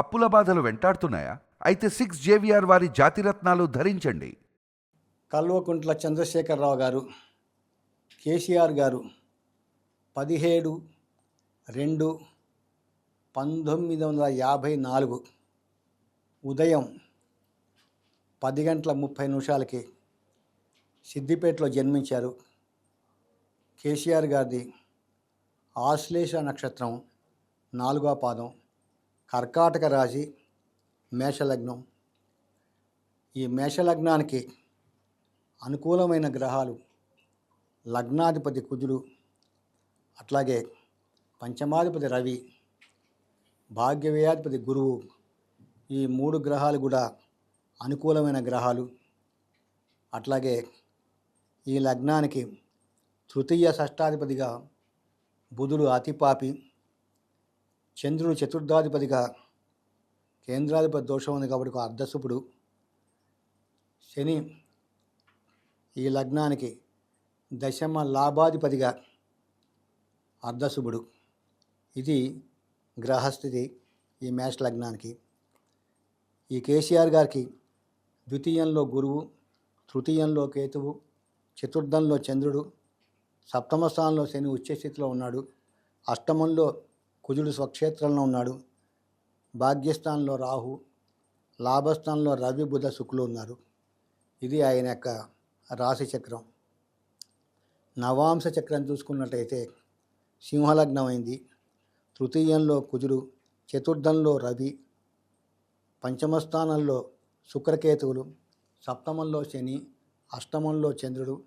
అప్పుల బాధలు వెంటాడుతున్నాయా? అయితే సిక్స్ జేవిఆర్ వారి జాతిరత్నాలు ధరించండి. కల్వకుంట్ల చంద్రశేఖరరావు గారు కేసీఆర్ గారు పదిహేడు రెండు పంతొమ్మిది వందల యాభై నాలుగు ఉదయం పది గంటల ముప్పై నిమిషాలకి సిద్దిపేటలో జన్మించారు కేసీఆర్ గారిది ఆశ్లేష నక్షత్రం నాలుగో పాదం. కర్కాటక రాశి మేషలగ్నం. ఈ మేషలగ్నానికి అనుకూలమైన గ్రహాలు లగ్నాధిపతి కుజుడు అట్లాగే పంచమాధిపతి రవి భాగ్యవ్యాధిపతి గురువు ఈ మూడు గ్రహాలు కూడా అనుకూలమైన గ్రహాలు. అట్లాగే ఈ లగ్నానికి తృతీయ షష్టాధిపతిగా బుధుడు అతిపాపి చంద్రుడు చతుర్థాధిపతిగా కేంద్రాధిపతి దోషం ఉంది కాబట్టి ఒక అర్ధశుభుడు. శని ఈ లగ్నానికి దశమ లాభాధిపతిగా అర్ధశుభుడు. ఇది గ్రహస్థితి ఈ మేష లగ్నానికి. ఈ కేసీఆర్ గారికి ద్వితీయంలో గురువు తృతీయంలో కేతువు చతుర్థంలో చంద్రుడు సప్తమ స్థానంలో శని ఉచ్చస్థితిలో ఉన్నాడు. అష్టమంలో కుజుడు స్వక్షేత్రంలో ఉన్నాడు. భాగ్యస్థానంలో రాహు లాభస్థానంలో రవి బుధ శుక్లు ఉన్నారు. ఇది ఆయన యొక్క రాశి చక్రం. నవాంశ చక్రం చూసుకున్నట్టయితే సింహలగ్నమైంది. తృతీయంలో కుజుడు చతుర్థంలో రవి పంచమస్థానంలో శుక్రకేతువులు సప్తమంలో శని అష్టమంలో చంద్రుడు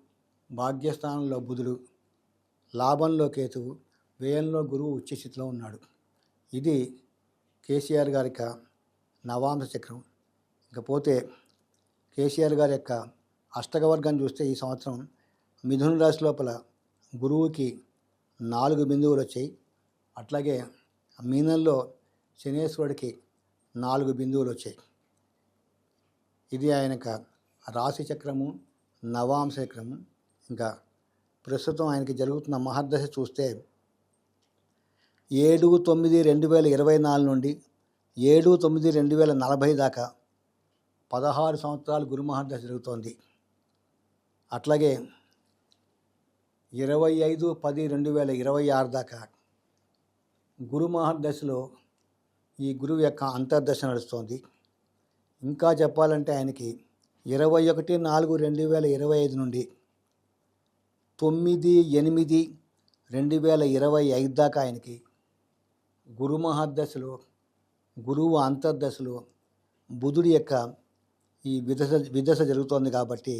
భాగ్యస్థానంలో బుధుడు లాభంలో కేతువు వ్యయంలో గురువు ఉచ్చస్థితిలో ఉన్నాడు. ఇది కేసీఆర్ గారి యొక్క నవాంశ చక్రం. ఇకపోతే కేసీఆర్ గారి యొక్క అష్టకవర్గం చూస్తే ఈ సంవత్సరం మిథున రాశి లోపల గురువుకి నాలుగు బిందువులు వచ్చాయి. అట్లాగే మీనంలో శనేశ్వరుడికి నాలుగు బిందువులు వచ్చాయి. ఇది ఆయన యొక్క రాశి చక్రము నవాంశ చక్రము. ఇంకా ప్రస్తుతం ఆయనకి జరుగుతున్న మహర్దశ చూస్తే ఏడు తొమ్మిది రెండు వేల ఇరవై నాలుగు నుండి ఏడు తొమ్మిది రెండు వేల నలభై దాకా పదహారు సంవత్సరాలు గురుమహర్ దశ జరుగుతోంది. అట్లాగే ఇరవై ఐదు పది రెండు వేల ఇరవై ఆరు దాకా గురుమహర్ దశలో ఈ గురువు యొక్క అంతర్దశ నడుస్తోంది. ఇంకా చెప్పాలంటే ఆయనకి ఇరవై ఒకటి నాలుగు రెండు వేల ఇరవై ఐదు నుండి తొమ్మిది ఎనిమిది రెండు వేల ఇరవై ఐదు దాకా ఆయనకి గురు మహర్దశలో గురువు అంతర్దశలో బుధుడి యొక్క ఈ విదశ విదశ జరుగుతోంది కాబట్టి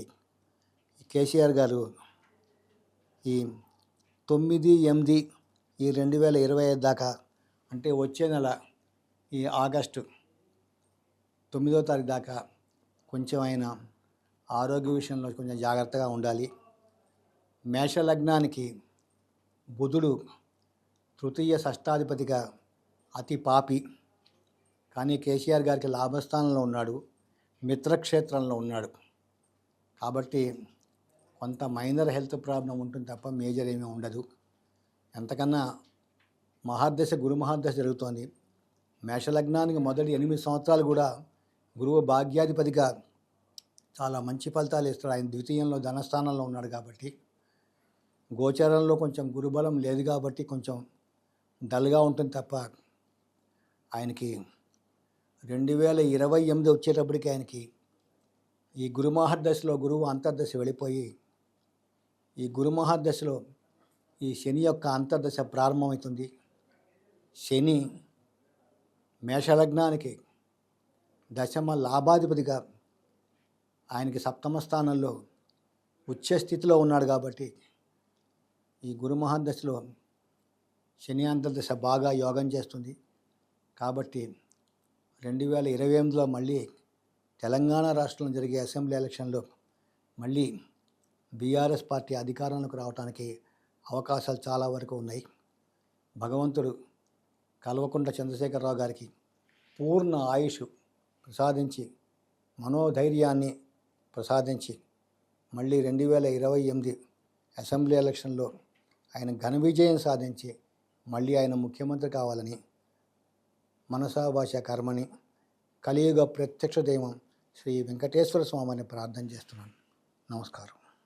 కేసీఆర్ గారు ఈ తొమ్మిది ఎనిమిది ఈ రెండు వేల ఇరవై ఐదు దాకా అంటే వచ్చే నెల ఈ ఆగస్టు తొమ్మిదో తారీఖు దాకా కొంచెం ఆయన ఆరోగ్య విషయంలో కొంచెం జాగ్రత్తగా ఉండాలి. మేష లగ్నానికి బుధుడు తృతీయ షష్టాధిపతిగా అతి పాపి. కానీ కేసీఆర్ గారికి లాభస్థానంలో ఉన్నాడు మిత్రక్షేత్రంలో ఉన్నాడు. కాబట్టి కొంత మైనర్ హెల్త్ ప్రాబ్లం ఉంటుంది తప్ప మేజర్ ఏమీ ఉండదు. ఎంతకన్నా మహాదశ గురు మహాదశ జరుగుతోంది. మేషలగ్నానికి మొదటి ఎనిమిది సంవత్సరాలు కూడా గురువు భాగ్యాధిపతిగా చాలా మంచి ఫలితాలు ఇస్తాడు. ఆయన ద్వితీయంలో ధనస్థానంలో ఉన్నాడు కాబట్టి. గోచరంలో కొంచెం గురుబలం లేదు కాబట్టి కొంచెం డల్గా ఉంటుంది తప్ప ఆయనకి రెండు వేల ఇరవై ఎనిమిది వచ్చేటప్పటికి ఆయనకి ఈ గురు మహర్దశలో గురువు అంతర్దశ వెళ్ళిపోయి ఈ గురు మహర్దశలో ఈ శని యొక్క అంతర్దశ ప్రారంభమవుతుంది. శని మేషలగ్నానికి దశమ లాభాధిపతిగా ఆయనకి సప్తమ స్థానంలో ఉచ్చ స్థితిలో ఉన్నాడు కాబట్టి ఈ గురు మహాదశలో శని దశ బాగా యోగం చేస్తుంది. కాబట్టి రెండు వేల ఇరవై ఎనిమిదిలో మళ్ళీ తెలంగాణ రాష్ట్రంలో జరిగే అసెంబ్లీ ఎలక్షన్లో మళ్ళీ బీఆర్ఎస్ పార్టీ అధికారంలోకి రావడానికి అవకాశాలు చాలా వరకు ఉన్నాయి. భగవంతుడు కల్వకుంట్ల చంద్రశేఖరరావు గారికి పూర్ణ ఆయుష్ ప్రసాదించి మనోధైర్యాన్ని ప్రసాదించి మళ్ళీ రెండు వేల ఇరవై ఎనిమిది అసెంబ్లీ ఎలక్షన్లో ఆయన ఘన విజయం సాధించి మళ్ళీ ఆయన ముఖ్యమంత్రి కావాలని మనసాభాష కర్మని కలియుగ ప్రత్యక్ష దైవం శ్రీ వెంకటేశ్వర స్వామిని ప్రార్థన చేస్తున్నాను. నమస్కారం.